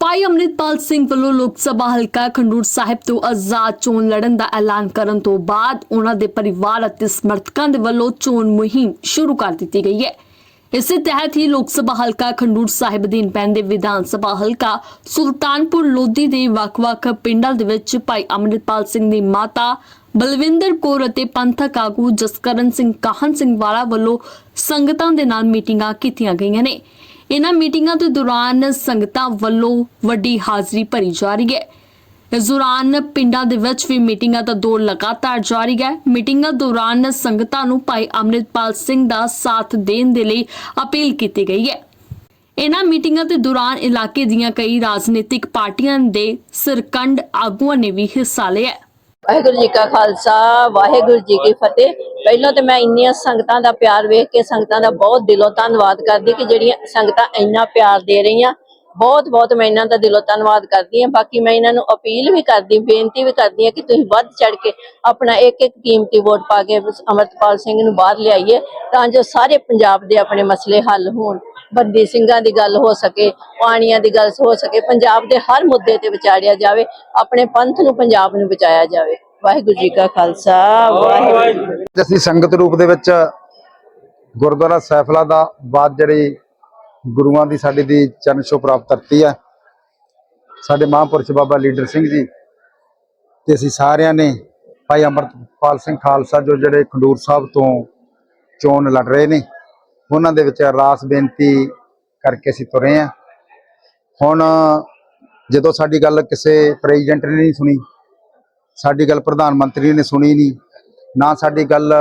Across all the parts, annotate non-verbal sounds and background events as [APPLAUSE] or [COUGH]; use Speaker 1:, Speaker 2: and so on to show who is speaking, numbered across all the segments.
Speaker 1: ਭਾਈ ਅੰਮ੍ਰਿਤਪਾਲ ਸਿੰਘ ਵੱਲੋਂ ਲੋਕ ਸਭਾ ਹਲਕਾ ਖੰਡੂਰ ਸਾਹਿਬ ਤੋਂ ਆਜ਼ਾਦ ਚੋਣ ਲੜਨ ਦਾ ਐਲਾਨ ਕਰਨ ਤੋਂ ਬਾਅਦ ਉਹਨਾਂ ਦੇ ਪਰਿਵਾਰ ਅਤੇ ਸਮਰਥਕਾਂ ਦੇ ਵੱਲੋਂ ਚੋਣ ਮੁਹਿੰਮ ਸ਼ੁਰੂ ਕਰ ਦਿੱਤੀ ਗਈ ਹੈ। ਇਸੇ ਤਹਿਤ ਹੀ ਲੋਕ ਸਭਾ ਹਲਕਾ ਖੰਡੂਰ ਸਾਹਿਬ ਅਧੀਨ ਪੈਂਦੇ ਵਿਧਾਨ ਸਭਾ ਹਲਕਾ ਸੁਲਤਾਨਪੁਰ ਲੋਧੀ ਦੇ ਵੱਖ-ਵੱਖ ਪਿੰਡਾਂ ਦੇ ਵਿੱਚ ਭਾਈ ਅੰਮ੍ਰਿਤਪਾਲ ਸਿੰਘ ਦੀ ਮਾਤਾ ਬਲਵਿੰਦਰ ਕੌਰ ਅਤੇ ਪੰਥਕ ਆਗੂ ਜਸਕਰਨ ਸਿੰਘ ਕਾਹਨ ਸਿੰਘ ਵਾਲਾ ਵੱਲੋਂ ਸੰਗਤਾਂ ਦੇ ਨਾਲ ਮੀਟਿੰਗਾਂ ਕੀਤੀਆਂ ਗਈਆਂ ਨੇ। ਇਹਨਾਂ ਮੀਟਿੰਗਾਂ ਦੇ ਦੌਰਾਨ ਸੰਗਤਾਂ ਵੱਲੋਂ ਵੱਡੀ ਹਾਜ਼ਰੀ ਭਰੀ ਜਾ ਰਹੀ ਹੈ। ਇਸ ਦੌਰਾਨ ਪਿੰਡਾਂ ਦੇ ਵਿੱਚ ਵੀ ਮੀਟਿੰਗਾਂ ਦਾ ਦੌਰ ਲਗਾਤਾਰ ਜਾਰੀ ਹੈ। ਮੀਟਿੰਗਾਂ ਦੌਰਾਨ ਸੰਗਤਾਂ ਨੂੰ ਭਾਈ ਅੰਮ੍ਰਿਤਪਾਲ ਸਿੰਘ ਦਾ ਸਾਥ ਦੇਣ ਦੇ ਲਈ ਅਪੀਲ ਕੀਤੀ ਗਈ ਹੈ। ਇਹਨਾਂ ਮੀਟਿੰਗਾਂ ਦੇ ਦੌਰਾਨ ਇਲਾਕੇ ਦੀਆਂ ਕਈ ਰਾਜਨੀਤਿਕ ਪਾਰਟੀਆਂ ਦੇ ਸਰਕੰਡ ਆਗੂਆਂ ਨੇ ਵੀ ਹਿੱਸਾ ਲਿਆ।
Speaker 2: ਵਾਹਿਗੁਰੂ ਜੀ ਕਾ ਖਾਲਸਾ, ਵਾਹਿਗੁਰੂ ਜੀ ਕੀ ਫਤਿਹ। ਪਹਿਲਾਂ ਤੇ ਮੈਂ ਇੰਨੀਆਂ ਸੰਗਤਾਂ ਦਾ ਪਿਆਰ ਵੇਖ ਕੇ ਸੰਗਤਾਂ ਦਾ ਬਹੁਤ ਦਿਲੋਂ ਧੰਨਵਾਦ ਕਰਦੀ ਕਿ ਜਿਹੜੀਆਂ ਸੰਗਤਾਂ ਇੰਨਾ ਪਿਆਰ ਦੇ ਰਹੀਆਂ। ਬਹੁਤ ਬਹੁਤ ਮੈਂ ਇਹਨਾਂ ਦਾ ਦਿਲੋਂ ਧੰਨਵਾਦ ਕਰਦੀ ਹਾਂ। ਬਾਕੀ ਮੈਂ ਇਹਨਾਂ ਨੂੰ ਅਪੀਲ ਵੀ ਕਰਦੀ, ਬੇਨਤੀ ਵੀ ਕਰਦੀ ਹਾਂ ਕਿ ਤੁਸੀਂ ਵੱਧ ਚੜ ਕੇ ਆਪਣਾ ਇੱਕ ਇੱਕ ਕੀਮਤੀ ਵੋਟ ਪਾ ਕੇ ਅਮਰਤਪਾਲ ਸਿੰਘ ਨੂੰ ਬਾਹਰ ਲਿਆਈਏ, ਤਾਂ ਜੋ ਸਾਰੇ ਪੰਜਾਬ ਦੇ ਆਪਣੇ ਮਸਲੇ ਹੱਲ ਹੋਣ। ਬੰਦੀ ਸਿੰਘਾਂ ਦੀ ਗੱਲ ਹੋ ਸਕੇ, ਪਾਣੀਆਂ ਦੀ ਗੱਲ ਹੋ ਸਕੇ, ਪੰਜਾਬ ਦੇ ਹਰ ਮੁੱਦੇ ਤੇ ਵਿਚਾਰਿਆ ਜਾਵੇ, ਆਪਣੇ ਪੰਥ ਨੂੰ ਪੰਜਾਬ ਨੂੰ ਬਚਾਇਆ ਜਾਵੇ। ਵਾਹਿਗੁਰੂ ਜੀ ਕਾ ਖਾਲਸਾ, ਵਾਹਿਗੁਰੂ
Speaker 3: ਅੱਜ ਅਸੀਂ ਸੰਗਤ ਰੂਪ ਦੇ ਵਿੱਚ ਗੁਰਦੁਆਰਾ ਸੈਫਲਾ ਦਾ ਬਾਦ ਜਿਹੜੀ ਗੁਰੂਆਂ ਦੀ ਸਾਡੇ ਦੀ ਚਰਨ ਛੋਹ ਪ੍ਰਾਪਤ ਕਰਤੀ ਆ। ਸਾਡੇ ਮਹਾਂਪੁਰਸ਼ ਬਾਬਾ ਲੀਡਰ ਸਿੰਘ ਜੀ ਤੇ ਅਸੀਂ ਸਾਰਿਆਂ ਨੇ ਭਾਈ ਅਮਰਪਾਲ ਸਿੰਘ ਖਾਲਸਾ ਜੋ ਜਿਹੜੇ ਖੰਡੂਰ ਸਾਹਿਬ ਤੋਂ ਚੋਣ ਲੜ ਰਹੇ ਨੇ, ਉਹਨਾਂ ਦੇ ਵਿੱਚ ਰਾਸ ਬੇਨਤੀ ਕਰਕੇ ਅਸੀਂ ਤੁਰੇ ਆ। ਹੁਣ ਜਦੋਂ ਸਾਡੀ ਗੱਲ ਕਿਸੇ ਪ੍ਰੈਜ਼ੀਡੈਂਟ ਨੇ ਨਹੀਂ ਸੁਣੀ, ਸਾਡੀ ਗੱਲ ਪ੍ਰਧਾਨ ਮੰਤਰੀ ਨੇ ਸੁਣੀ ਨਹੀਂ, ਨਾ ਸਾਡੀ ਗੱਲ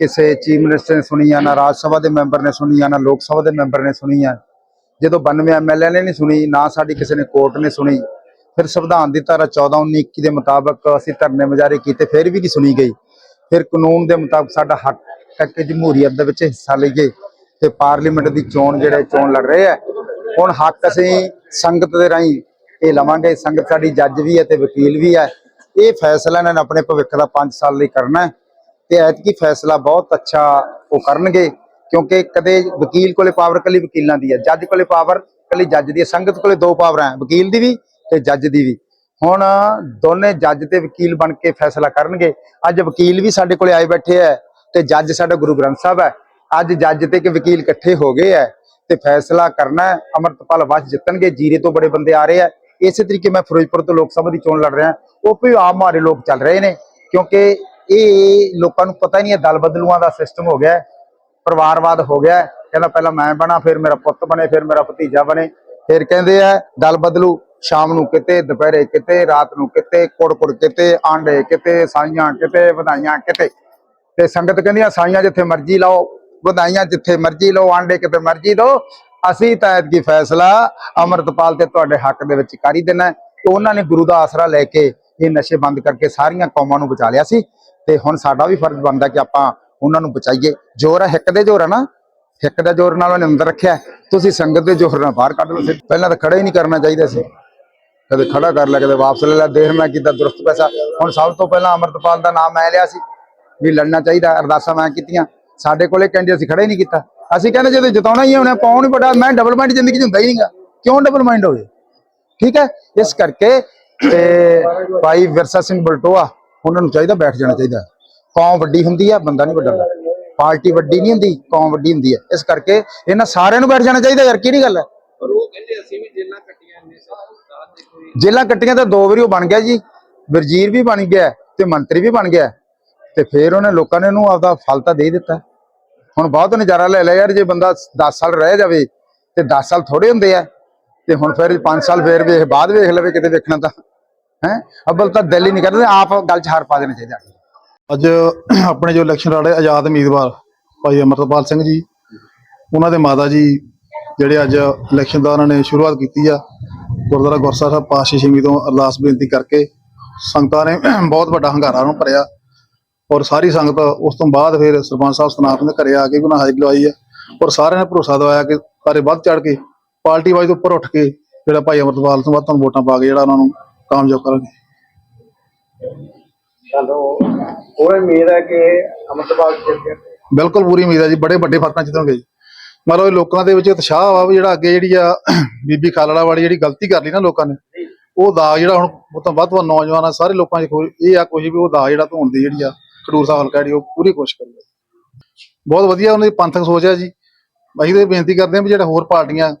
Speaker 3: ਕਿਸੇ ਚੀਫ ਮਿਨਿਸਟਰ ਨੇ ਸੁਣੀ ਆ, ਨਾ ਰਾਜ ਸਭਾ ਦੇ ਮੈਂਬਰ ਨੇ ਸੁਣੀ ਆ, ਨਾ ਲੋਕ ਸਭਾ ਦੇ ਮੈਂਬਰ ਨੇ ਸੁਣੀ ਆ। ਜਦੋਂ 92 ਐਮਐਲਏ ਨੇ ਨਹੀਂ ਸੁਣੀ, ਨਾ ਸਾਡੀ ਕਿਸੇ ਨੇ ਕੋਰਟ ਨੇ ਸੁਣੀ, ਫਿਰ ਸੰਵਿਧਾਨ ਦੀ ਧਾਰਾ 14 19 21 ਦੇ ਮੁਤਾਬਕ ਅਸੀਂ ਧਰਨੇ ਮੁਜ਼ਾਹਰੇ ਕੀਤੇ, ਫਿਰ ਵੀ ਨਹੀਂ ਸੁਣੀ ਗਈ। ਫਿਰ ਕਾਨੂੰਨ ਦੇ ਮੁਤਾਬਕ ਸਾਡਾ ਹੱਕ ਹੈ ਕਿ ਜਮਹੂਰੀਅਤ ਦੇ ਵਿੱਚ ਹਿੱਸਾ ਲਈਏ ਤੇ ਪਾਰਲੀਮੈਂਟ ਦੀ ਚੋਣ ਜਿਹੜੇ ਚੋਣ ਲੜ ਰਹੇ ਆ, ਹੁਣ ਹੱਕ ਅਸੀਂ ਸੰਗਤ ਦੇ ਰਾਹੀਂ ਇਹ ਲਵਾਂਗੇ। ਸੰਗਤ ਸਾਡੀ ਜੱਜ ਵੀ ਹੈ ਤੇ ਵਕੀਲ ਵੀ ਹੈ। ਇਹ ਫੈਸਲਾ ਇਹਨਾਂ ਨੇ ਆਪਣੇ ਭਵਿੱਖ ਦਾ 5 ਸਾਲ ਲਈ ਕਰਨਾ ਹੈ। ਤੇ ਐਤਕੀ ਫੈਸਲਾ ਬਹੁਤ ਅੱਛਾ ਉਹ ਕਰਨਗੇ, ਕਿਉਂਕਿ ਕਦੇ ਵਕੀਲ ਕੋਲੇ ਪਾਵਰ ਕੱਲੀ ਵਕੀਲਾਂ ਦੀ ਹੈ, ਜੱਜ ਕੋਲੇ ਪਾਵਰ ਕੱਲੀ ਜੱਜ ਦੀ ਹੈ, ਸੰਗਤ ਕੋਲੇ ਦੋ ਪਾਵਰਾਂ ਹੈ, ਵਕੀਲ ਦੀ ਵੀ ਤੇ ਜੱਜ ਦੀ ਵੀ। ਹੁਣ ਦੋਨੇ ਜੱਜ ਤੇ ਵਕੀਲ ਬਣ ਕੇ ਫੈਸਲਾ ਕਰਨਗੇ, ਅੱਜ ਵਕੀਲ ਵੀ ਸਾਡੇ ਕੋਲੇ ਆਏ ਬੈਠੇ ਹੈ ਤੇ ਜੱਜ ਸਾਡਾ ਗੁਰੂ ਗ੍ਰੰਥ ਸਾਹਿਬ ਹੈ, ਅੱਜ ਜੱਜ ਤੇ ਕਿ ਵਕੀਲ ਇਕੱਠੇ ਹੋ ਗਏ ਹੈ ਤੇ ਫੈਸਲਾ ਕਰਨਾ ਹੈ, ਅਮਰਤਪਾਲ ਵਸ ਜਿੱਤਣਗੇ, ਜੀਰੇ ਤੋਂ ਬੜੇ ਬੰਦੇ ਆ ਰਹੇ ਆ ਇਸੇ ਤਰੀਕੇ ਮੈਂ ਫਿਰੋਜ਼ਪੁਰ ਤੋਂ ਲੋਕ ਸਭਾ ਦੀ ਚੋਣ ਲੜ ਰਿਹਾ, ਉਹ ਵੀ ਆਮ ਮਾਰੇ ਲੋਕ ਚੱਲ ਰਹੇ ਨੇ, ਕਿਉਂਕਿ ਇਹ ਲੋਕਾਂ ਨੂੰ ਪਤਾ ਹੀ ਨਹੀਂ ਹੈ, ਦਲ ਬਦਲੂਆਂ ਦਾ ਸਿਸਟਮ ਹੋ ਗਿਆ ਪਰਿਵਾਰਵਾਦ ਹੋ ਗਿਆ ਕਹਿੰਦਾ ਪਹਿਲਾਂ ਮੈਂ ਬਣਾ, ਫਿਰ ਮੇਰਾ ਪੁੱਤ ਬਣੇ, ਫਿਰ ਮੇਰਾ ਭਤੀਜਾ ਬਣੇ। ਫਿਰ ਕਹਿੰਦੇ ਆ, ਦਲ ਬਦਲੂ, ਸ਼ਾਮ ਨੂੰ ਕਿਤੇ, ਦੁਪਹਿਰੇ ਕਿਤੇ, ਰਾਤ ਨੂੰ ਕਿਤੇ, ਕੁੜ-ਕੁੜ ਕਿਤੇ, ਆਂਡੇ ਕਿਤੇ, ਸਾਈਆਂ ਕਿਤੇ, ਵਧਾਈਆਂ ਕਿਤੇ। ਤੇ ਸੰਗਤ ਕਹਿੰਦੀਆਂ ਸਾਈਆਂ ਜਿੱਥੇ ਮਰਜ਼ੀ ਲਾਓ, ਵਧਾਈਆਂ ਜਿੱਥੇ ਮਰਜ਼ੀ ਲਓ, ਆਂਡੇ ਕਿਤੇ ਮਰਜ਼ੀ ਦਿਓ ਅਸੀਂ ਤਾਂ ਐਤਕੀ ਫੈਸਲਾ ਅਮਰਤਪਾਲ ਤੇ ਤੁਹਾਡੇ ਹੱਕ ਦੇ ਵਿੱਚ ਕਰ ਹੀ ਦੇਣਾ ਤੇ ਉਹਨਾਂ ਨੇ ਗੁਰੂ ਦਾ ਆਸਰਾ ਲੈ ਕੇ ਇਹ ਨਸ਼ੇ ਬੰਦ ਕਰਕੇ ਸਾਰੀਆਂ ਕੌਮਾਂ ਨੂੰ ਬਚਾ ਲਿਆ ਸੀ। ਤੇ ਹੁਣ ਸਾਡਾ ਵੀ ਫਰਜ਼ ਬਣਦਾ ਕਿ ਆਪਾਂ ਉਹਨਾਂ ਨੂੰ ਬਚਾਈਏ। ਜ਼ੋਰ ਹੈ ਹਿੱਕ ਦੇ ਜ਼ੋਰ ਹੈ ਨਾ। ਹਿੱਕ ਦੇ ਜ਼ੋਰ ਨਾਲ ਉਹਨੇ ਅੰਦਰ ਰੱਖਿਆ। ਤੁਸੀਂ ਸੰਗਤ ਦੇ ਜ਼ੋਰ ਨਾਲ ਬਾਹਰ ਕੱਢ ਲਓ। ਸੀ ਪਹਿਲਾਂ ਤਾਂ ਖੜਾ ਹੀ ਨਹੀਂ ਕਰਨਾ ਚਾਹੀਦਾ ਸੀ। ਕਦੇ ਖੜਾ ਕਰ ਲਿਆ, ਕਦੇ ਵਾਪਸ ਲੈ ਲਿਆ। ਦੇਰ ਮੈਂ ਕੀਤਾ ਦੁਰਸਤ ਪੈਸਾ। ਹੁਣ ਸਭ ਤੋਂ ਪਹਿਲਾਂ ਅਮਰਤਪਾਲ ਦਾ ਨਾਮ ਮੈਂ ਲਿਆ ਸੀ, ਵੀ ਲੜਨਾ ਚਾਹੀਦਾ, ਅਰਦਾਸਾਂ ਮੈਂ ਕੀਤੀਆਂ। ਸਾਡੇ ਕੋਲੇ ਕਹਿੰਦੇ ਅਸੀਂ ਖੜਾ ਹੀ ਨਹੀਂ ਕੀਤਾ। ਅਸੀਂ ਕਹਿੰਦੇ ਜਦੋਂ ਜਿਤਾਉਣਾ ਹੀ ਹੋਣਾ ਉਹਨੇ ਪਾਉਣ ਹੀ ਬੜਾ, ਮੈਂ ਡਬਲ ਮਾਈਂਡ ਜ਼ਿੰਦਗੀ 'ਚ ਹੁੰਦਾ ਹੀ ਨਹੀਂਗਾ। ਕਿਉਂ ਡਬਲ ਮਾਈਂਡ ਹੋਵੇ? ਠੀਕ ਹੈ? ਇਸ ਕਰਕੇ ਤੇ ਭਾਈ ਵਿਰਸਾ ਸਿੰਘ ਬਲਟੋਆ ਉਹਨਾਂ ਨੂੰ ਚਾਹੀਦਾ ਬੈਠ ਜਾਣਾ ਚਾਹੀਦਾ। ਕੌਮ ਵੱਡੀ ਹੁੰਦੀ ਹੈ ਬੰਦਾ ਨਹੀਂ ਵੱਡਾ ਹੁੰਦਾ। ਪਾਰਟੀ ਵੱਡੀ ਨਹੀਂ ਹੁੰਦੀ ਕੌਮ ਵੱਡੀ ਹੁੰਦੀ ਹੈ ਇਸ ਕਰਕੇ ਇਹਨਾਂ ਸਾਰਿਆਂ ਨੂੰ ਬੈਠ ਜਾਣਾ ਚਾਹੀਦਾ ਯਾਰ ਕਿਹੜੀ ਗੱਲ ਹੈ
Speaker 4: ਪਰ ਉਹ ਕਹਿੰਦੇ ਅਸੀਂ ਵੀ ਜੇਲਾਂ ਕੱਟੀਆਂ ਇੰਨੇ ਸਾਲ ਦੇ ਕੋਈ
Speaker 3: ਜੇਲਾਂ ਕੱਟੀਆਂ ਤਾਂ ਦੋ ਵਾਰੀ ਉਹ ਬਣ ਗਿਆ ਜੀ। ਵਜ਼ੀਰ ਵੀ ਬਣ ਗਿਆ ਤੇ ਮੰਤਰੀ ਵੀ ਬਣ ਗਿਆ। ਤੇ ਫਿਰ ਉਹਨੇ ਲੋਕਾਂ ਨੇ ਉਹਨੂੰ ਆਪਦਾ ਫਲ ਤਾਂ ਦੇ ਦਿੱਤਾ। ਹੁਣ ਬਹੁਤ ਨਜ਼ਾਰਾ ਲੈ ਲਿਆ ਯਾਰ ਜੇ ਬੰਦਾ 10 ਸਾਲ ਰਹਿ ਜਾਵੇ ਤੇ 10 ਸਾਲ ਥੋੜੇ ਹੁੰਦੇ ਆ। ਤੇ ਹੁਣ ਫਿਰ 5 ਸਾਲ ਫੇਰ ਵੇਖ ਬਾਅਦ ਵੇਖ ਲਵੇ ਕਿਤੇ ਵੇਖਣਾ ਤਾਂ। ਹੈ? ਅਬਲ ਤਾਂ ਦਿਲ ਹੀ ਨਹੀਂ ਕਰਦਾ, ਆਪ ਗੱਲ 'ਚ ਹਾਰ ਪਾ ਦੇਣਾ ਚਾਹੀਦਾ
Speaker 5: ਅੱਜ ਆਪਣੇ ਜੋ ਇਲੈਕਸ਼ਨ ਲੜ ਆਜ਼ਾਦ ਉਮੀਦਵਾਰ ਭਾਈ ਅਮਰਤਪਾਲ ਸਿੰਘ ਜੀ, ਉਹਨਾਂ ਦੇ ਮਾਤਾ ਜੀ ਜਿਹੜੇ ਅੱਜ ਇਲੈਕਸ਼ਨ ਦਾ ਉਹਨਾਂ ਨੇ ਸ਼ੁਰੂਆਤ ਕੀਤੀ ਆ, ਗੁਰਦੁਆਰਾ ਗੁਰਸਾ ਸਾਹਿਬ ਪਾਸ਼ੀ ਸਿੰਘੀ ਤੋਂ ਅਰਦਾਸ ਬੇਨਤੀ ਕਰਕੇ ਸੰਗਤਾਂ ਨੇ ਬਹੁਤ ਵੱਡਾ ਹੰਗਾਰਾ ਨੂੰ ਭਰਿਆ ਔਰ ਸਾਰੀ ਸੰਗਤ ਉਸ ਤੋਂ ਬਾਅਦ ਫਿਰ ਸਰਪੰਚ ਸਾਹਿਬ ਸਨਾਤਨ ਦੇ ਘਰੇ ਆ ਕੇ ਵੀ ਉਹਨਾਂ ਹਾਜ਼ਰੀ ਲਵਾਈ ਆ ਔਰ ਸਾਰਿਆਂ ਨੇ ਭਰੋਸਾ ਦਵਾਇਆ ਕਿ ਸਾਰੇ ਵੱਧ ਚੜ ਕੇ ਪਾਰਟੀ ਵਾਈਜ਼ ਉੱਪਰ ਉੱਠ ਕੇ ਜਿਹੜਾ ਭਾਈ ਅਮਰਤਪਾਲ ਸਿੰਘ ਵੱਧ ਤੋਂ ਵੋਟਾਂ ਪਾ ਕੇ ਜਿਹੜਾ ਉਹਨਾਂ ਨੂੰ ਕਾਮਯਾਬ ਕਰਾਂਗੇ।
Speaker 4: ਸਾਨੂੰ ਉਹ ਉਮੀਦ ਹੈ ਕਿ ਅਮਰਤਪਾਲ ਜਿੱਤ
Speaker 5: ਬਿਲਕੁਲ ਪੂਰੀ ਉਮੀਦ ਹੈ ਜੀ ਬੜੇ ਵੱਡੇ ਫਰਕਾਂ ਜਿੱਤਣਗੇ ਜੀ। ਮਤਲਬ ਲੋਕਾਂ ਦੇ ਵਿੱਚ ਉਤਸ਼ਾਹ ਵਾ ਵੀ ਜਿਹੜਾ ਅੱਗੇ ਜਿਹੜੀ ਆ [CLEARS THROAT] ਬੀਬੀ ਖਾਲੜਾ ਵਾਲੀ ਜਿਹੜੀ ਗਲਤੀ ਕਰ ਲਈ ਨਾ ਲੋਕਾਂ ਨੇ ਉਹ ਦਾਗ ਜਿਹੜਾ ਹੁਣ ਉਹ ਤੋਂ ਵੱਧ ਤੋਂ ਵੱਧ ਨੌਜਵਾਨਾਂ ਸਾਰੇ ਲੋਕਾਂ 'ਚ ਕੋਈ ਇਹ ਆ ਕੋਈ ਵੀ ਉਹ ਦਾਗ ਜਿਹੜਾ ਧੋਣ ਦੀ ਜਿਹੜੀ ਆ ਖਡੂਰ ਸਾਹਿਬ ਹਲਕਾ ਜਿਹੜੀ ਉਹ ਪੂਰੀ ਕੋਸ਼ਿਸ਼ ਕਰੂਗਾ। ਬਹੁਤ ਵਧੀਆ ਉਹਨਾਂ ਦੀ ਪੰਥਕ ਸੋਚ ਹੈ ਜੀ। ਅਸੀਂ ਤਾਂ ਬੇਨਤੀ ਕਰਦੇ ਹਾਂ ਵੀ ਜਿਹੜੇ ਹੋਰ ਪਾਰਟੀਆਂ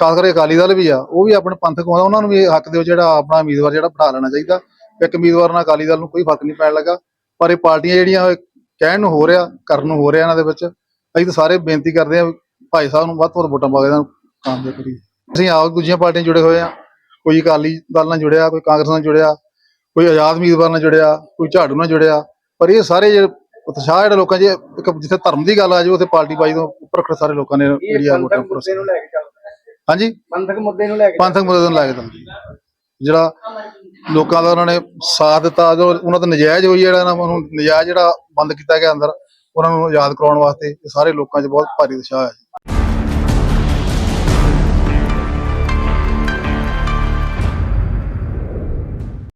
Speaker 5: ਖਾਸ ਕਰਕੇ ਅਕਾਲੀ ਦਲ ਵੀ ਆ ਉਹ ਵੀ ਆਪਣੇ ਪੰਥਕ ਆਉਂਦਾ ਉਹਨਾਂ ਨੂੰ ਵੀ ਹੱਕ ਦਿਓ ਜਿਹੜਾ ਆਪਣਾ ਉਮੀਦਵਾਰ ਜਿਹੜਾ ਬਿਠਾ ਲੈਣਾ ਚਾਹੀਦਾ। ਇੱਕ ਉਮੀਦਵਾਰ ਨਾਲ ਅਕਾਲੀ ਦਲ ਨੂੰ ਕੋਈ ਫ਼ਰਕ ਨਹੀਂ ਪੈਣ ਲੱਗਾ ਪਰ ਇਹ ਪਾਰਟੀਆਂ ਜਿਹੜੀਆਂ ਕਹਿਣ ਨੂੰ ਹੋ ਰਿਹਾ ਕਰਨ ਨੂੰ ਹੋ ਰਿਹਾ ਇਹਨਾਂ ਦੇ ਵਿੱਚ ਅਸੀਂ ਤਾਂ ਸਾਰੇ ਬੇਨਤੀ ਕਰਦੇ ਵੀ ਭਾਈ ਸਾਹਿਬ ਨੂੰ ਵੱਧ ਤੋਂ ਵੱਧ ਵੋਟਾਂ ਪਾ ਕੇ ਇਹਨਾਂ ਨੂੰ ਕਾਮਯਾਬ ਕਰੀਏ। ਅਸੀਂ ਆਪ ਦੂਜੀਆਂ ਪਾਰਟੀਆਂ ਜੁੜੇ ਹੋਏ ਆ ਕੋਈ ਅਕਾਲੀ ਦਲ ਨਾਲ ਜੁੜਿਆ ਕੋਈ ਕਾਂਗਰਸ ਨਾਲ ਜੁੜਿਆ ਕੋਈ ਆਜ਼ਾਦ ਉਮੀਦਵਾਰ ਨਾਲ ਜੁੜਿਆ ਕੋਈ ਝਾੜੂ ਨਾਲ ਜੁੜਿਆ ਪਰ ਇਹ ਸਾਰੇ ਜਿਹੜੇ ਉਤਸ਼ਾਹ ਜਿਹੜਾ ਲੋਕਾਂ 'ਚ ਇੱਕ ਜਿੱਥੇ ਧਰਮ ਦੀ ਗੱਲ ਆ ਜਾਵੇ ਉੱਥੇ ਪਾਰਟੀ ਬਾਜੀ ਤੋਂ ਉੱਪਰ ਖੜੇ ਸਾਰੇ ਲੋਕਾਂ ਨੇ ਜਿਹੜੀ ਆ ਵੋਟਾਂ
Speaker 4: ਚੱਲਦਾ
Speaker 5: ਹਾਂਜੀ?
Speaker 4: ਪੰਥਕ ਮੁੱਦੇ ਨੂੰ ਲੈ ਕੇ
Speaker 5: ਪੰਥਕ ਮੁੱਦੇ ਨੂੰ ਲੈ ਕੇ ਚੱਲਦੀ ਜਿਹੜਾ ਲੋਕਾਂ ਦਾ ਉਹਨਾਂ ਨੇ ਸਾਥ ਦਿੱਤਾ ਜੋ ਉਹਨਾਂ ਦਾ ਨਜਾਇਜ਼ ਹੋਈ ਜਿਹੜਾ ਨਾ ਉਹਨੂੰ ਨਜਾਇਜ਼ ਜਿਹੜਾ ਬੰਦ ਕੀਤਾ ਗਿਆ ਅੰਦਰ ਉਹਨਾਂ ਨੂੰ ਆਜ਼ਾਦ ਕਰਾਉਣ ਵਾਸਤੇ ਇਹ ਸਾਰੇ ਲੋਕਾਂ 'ਚ ਬਹੁਤ ਭਾਰੀ ਉਤਸ਼ਾਹ ਹੈ।